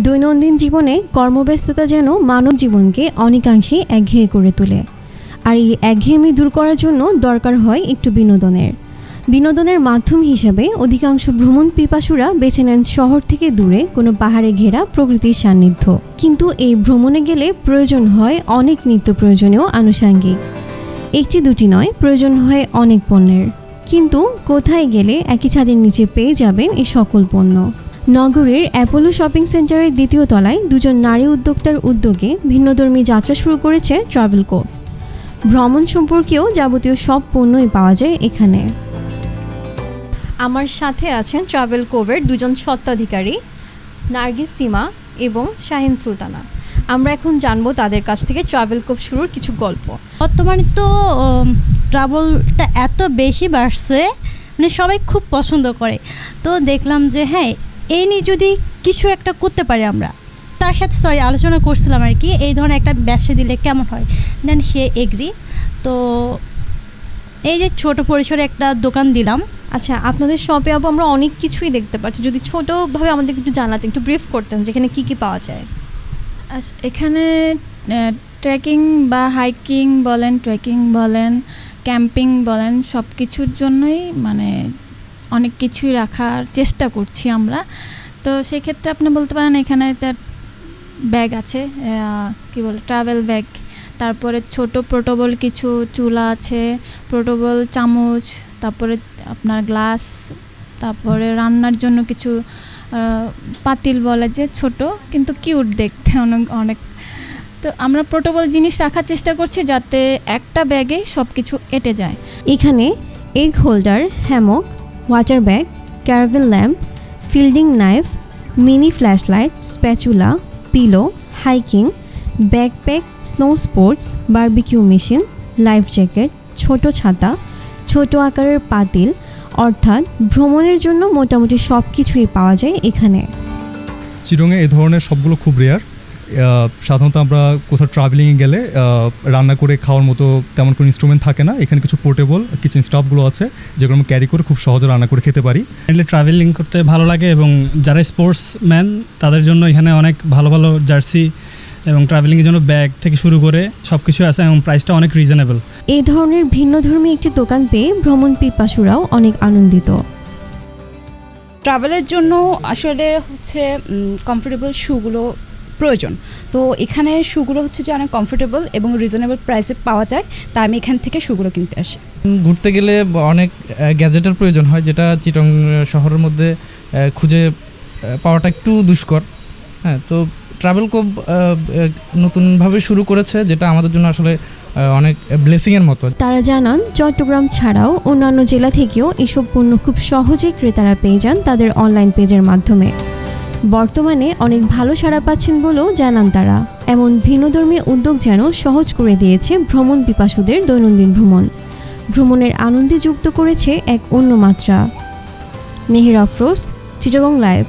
দৈনন্দিন জীবনে কর্মব্যস্ততা যেন মানব জীবনকে অনেকাংশে একঘেয়ে করে তোলে। আর এই একঘেয়েমি দূর করার জন্য দরকার হয় একটু বিনোদনের। বিনোদনের মাধ্যম হিসাবে অধিকাংশ ভ্রমণ পিপাসুরা বেছে নেন শহর থেকে দূরে কোনো পাহাড়ে ঘেরা প্রকৃতির সান্নিধ্য। কিন্তু এই ভ্রমণে গেলে প্রয়োজন হয় অনেক নিত্য প্রয়োজনীয় আনুষাঙ্গিক। একটি দুটি নয়, প্রয়োজন হয় অনেক পণ্যের। কিন্তু কোথায় গেলে একই ছাদের নিচে পেয়ে যাবেন এই সকল পণ্য? নগরের অ্যাপোলো শপিং সেন্টারের দ্বিতীয় তলায় দুজন নারী উদ্যোক্তার উদ্যোগে ভিন্নধর্মী যাত্রা শুরু করেছে ট্রাভেল কোভ ভ্রমণ সম্পর্কেও যাবতীয় সব পণ্যই পাওয়া যায় এখানে। আমার সাথে আছেন ট্রাভেল কোভের দুজন স্বত্বাধিকারী, নার্গিস সীমা এবং শাহিন সুলতানা। আমরা এখন জানব তাদের কাছ থেকে ট্রাভেল কোভ শুরুর কিছু গল্প। বর্তমানে তো ট্রাভেলটা এত বেশি বাড়ছে মানে সবাই খুব পছন্দ করে। তো দেখলাম যে হ্যাঁ এই নিয়ে যদি কিছু একটা করতে পারি আমরা। তার সাথে সরি আলোচনা করছিলাম আর কি এই ধরনের একটা ব্যবসা দিলে কেমন হয়? দেন সে এগ্রি তো এই যে ছোট পরিসরে একটা দোকান দিলাম। আচ্ছা আপনাদের শপে আবু আমরা অনেক কিছুই দেখতে পাচ্ছি। যদি ছোটোভাবে আমাদের একটু জানাতেন একটু ব্রিফ করতেন যেখানে কি কি পাওয়া যায়। এখানে ট্রেকিং বা হাইকিং বলেন ট্রেকিং বলেন ক্যাম্পিং বলেন সব কিছুর জন্যই মানে অনেক কিছুই রাখার চেষ্টা করছি আমরা। তো সেক্ষেত্রে আপনি বলতে পারেন এখানে একটা ব্যাগ আছে কি বলে ট্রাভেল ব্যাগ তারপরে ছোট প্রোটোবল কিছু চুলা আছে প্রোটোবল চামচ, তারপরে আপনার গ্লাস তারপরে রান্নার জন্য কিছু পাতিল বলে যে ছোট, কিন্তু কিউট দেখতে অনেক অনেক। তো আমরা প্রোটোবল জিনিস রাখার চেষ্টা করছি যাতে একটা ব্যাগে সব কিছু এঁটে যায়। এখানে egg holder hammock water bag caravel lamp folding knife mini flashlight spatula pillow hiking backpack snow sports barbecue machine life jacket ছোট ছাতা, ছোট আকারের পাতিল, অর্থাৎ ভ্রমণের জন্য মোটামুটি সব কিছুই পাওয়া যায় এখানে। চিরঙে এই ধরনের সবগুলো খুব রেয়ার সাধারণত আমরা কোথাও ট্রাভেলিংয়ে গেলে রান্না করে খাওয়ার মতো তেমন কোনো ইনস্ট্রুমেন্ট থাকে না। এখানে কিছু পোর্টেবল কিচেন স্টাফগুলো আছে যেগুলো আমরা ক্যারি করে খুব সহজে রান্না করে খেতে পারি। ট্রাভেলিং করতে ভালো লাগে এবং যারা স্পোর্টস ম্যান তাদের জন্য এখানে অনেক ভালো ভালো জার্সি এবং ট্রাভেলিংয়ের জন্য ব্যাগ থেকে শুরু করে সব কিছু আছে এবং প্রাইসটা অনেক রিজনেবল এই ধরনের ভিন্নধর্মী একটি দোকান পেয়ে ভ্রমণ পিপাসুরাও অনেক আনন্দিত। ট্রাভেলের জন্য আসলে হচ্ছে কমফোর্টেবল শুগুলো প্রয়োজন। তো এখানে শুগুলো হচ্ছে যে অনেক কমফোর্টেবল এবং রিজনেবল প্রাইসে পাওয়া যায়। তাই আমি এখান থেকে শুগুলো কিনতে আসি। ঘুরতে গেলে অনেক গ্যাজেটের প্রয়োজন হয় যেটা চিটং শহরের মধ্যে খুঁজে পাওয়াটা একটু দুষ্কর। হ্যাঁ তো ট্রাভেল কোব নতুনভাবে শুরু করেছে যেটা আমাদের জন্য আসলে অনেক ব্লেসিংয়ের মতো। তারা জানান চট্টগ্রাম ছাড়াও অন্যান্য জেলা থেকেও এসব পণ্য খুব সহজেই ক্রেতারা পেয়ে যান তাদের অনলাইন পেজের মাধ্যমে। বর্তমানে অনেক ভালো সাড়া পাচ্ছেন বলেও জানান তারা। এমন ভিন্নধর্মী উদ্যোগ যেন সহজ করে দিয়েছে ভ্রমণ পিপাসুদের দৈনন্দিন ভ্রমণ। ভ্রমণের আনন্দে যুক্ত করেছে এক অন্য মাত্রা। মেহের আফরোজ, চিটগং লাইভ।